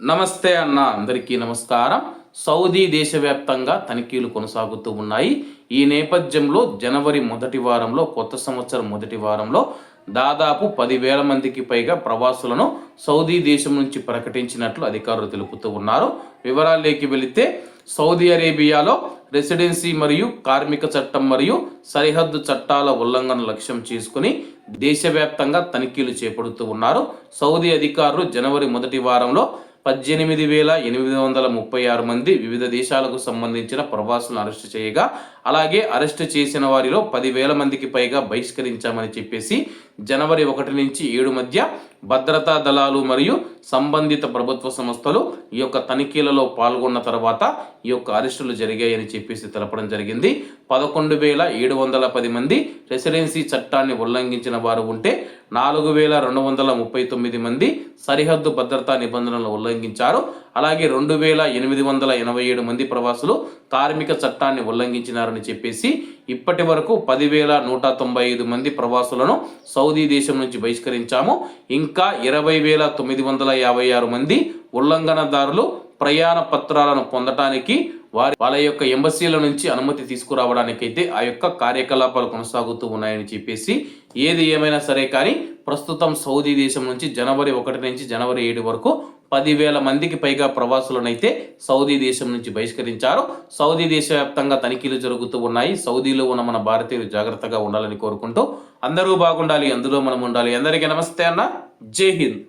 నమస్తే అన్న అందరికీ నమస్కారం. సౌదీ దేశవ్యాప్తంగా తనిఖీలు కొనసాగుతూ ఉన్నాయి. ఈ నేపథ్యంలో జనవరి మొదటి వారంలో కొత్త సంవత్సరం మొదటి వారంలో దాదాపు పదివేల మందికి పైగా ప్రవాసులను సౌదీ దేశం నుంచి ప్రకటించినట్లు అధికారులు తెలుపుతూ ఉన్నారు. వివరాల్లోకి వెళితే సౌదీ అరేబియాలో రెసిడెన్సీ మరియు కార్మిక చట్టం మరియు సరిహద్దు చట్టాల ఉల్లంఘన లక్ష్యం చేసుకుని దేశవ్యాప్తంగా తనిఖీలు చేపడుతూ ఉన్నారు. సౌదీ అధికారులు జనవరి మొదటి వారంలో పద్దెనిమిది వేల ఎనిమిది వందల ముప్పై ఆరు మంది వివిధ దేశాలకు సంబంధించిన ప్రవాసులను అరెస్టు చేయగా అలాగే అరెస్టు చేసిన వారిలో పదివేల మందికి పైగా బహిష్కరించామని చెప్పేసి జనవరి ఒకటి నుంచి ఏడు మధ్య భద్రతా దళాలు మరియు సంబంధిత ప్రభుత్వ సంస్థలు ఈ యొక్క తనిఖీలలో పాల్గొన్న తర్వాత ఈ యొక్క అరెస్టులు జరిగాయని చెప్పేసి తెలపడం జరిగింది. పదకొండు వేల ఏడు వందల పది మంది రెసిడెన్సీ చట్టాన్ని ఉల్లంఘించిన వారు ఉంటే నాలుగు వేల రెండు వందల ముప్పై తొమ్మిది మంది సరిహద్దు భద్రతా నిబంధనలు ఉల్లంఘించారు. అలాగే రెండు వేల ఎనిమిది వందల ఎనభై ఏడు మంది ప్రవాసులు కార్మిక చట్టాన్ని ఉల్లంఘించినారని చెప్పేసి ఇప్పటి వరకు పదివేల నూట తొంభై ఐదు మంది ప్రవాసులను సౌదీ దేశం నుంచి బహిష్కరించాము. ఇంకా ఇంకా ఇరవై వేల తొమ్మిది వందల యాభై ఆరు మంది ఉల్లంఘనదారులు ప్రయాణ పత్రాలను పొందటానికి వారి వాళ్ళ యొక్క ఎంబసీల నుంచి అనుమతి తీసుకురావడానికైతే ఆ యొక్క కార్యకలాపాలు కొనసాగుతూ ఉన్నాయని చెప్పేసి ఏది ఏమైనా సరే కానీ ప్రస్తుతం సౌదీ దేశం నుంచి జనవరి ఒకటి నుంచి జనవరి ఏడు వరకు పదివేల మందికి పైగా ప్రవాసులనైతే సౌదీ దేశం నుంచి బహిష్కరించారు. సౌదీ దేశవ్యాప్తంగా తనిఖీలు జరుగుతూ ఉన్నాయి. సౌదీలో ఉన్న మన భారతీయులు జాగ్రత్తగా ఉండాలని కోరుకుంటూ అందరూ బాగుండాలి. అందులో మనం ఉండాలి. అందరికీ నమస్తే అన్న. जय हिंद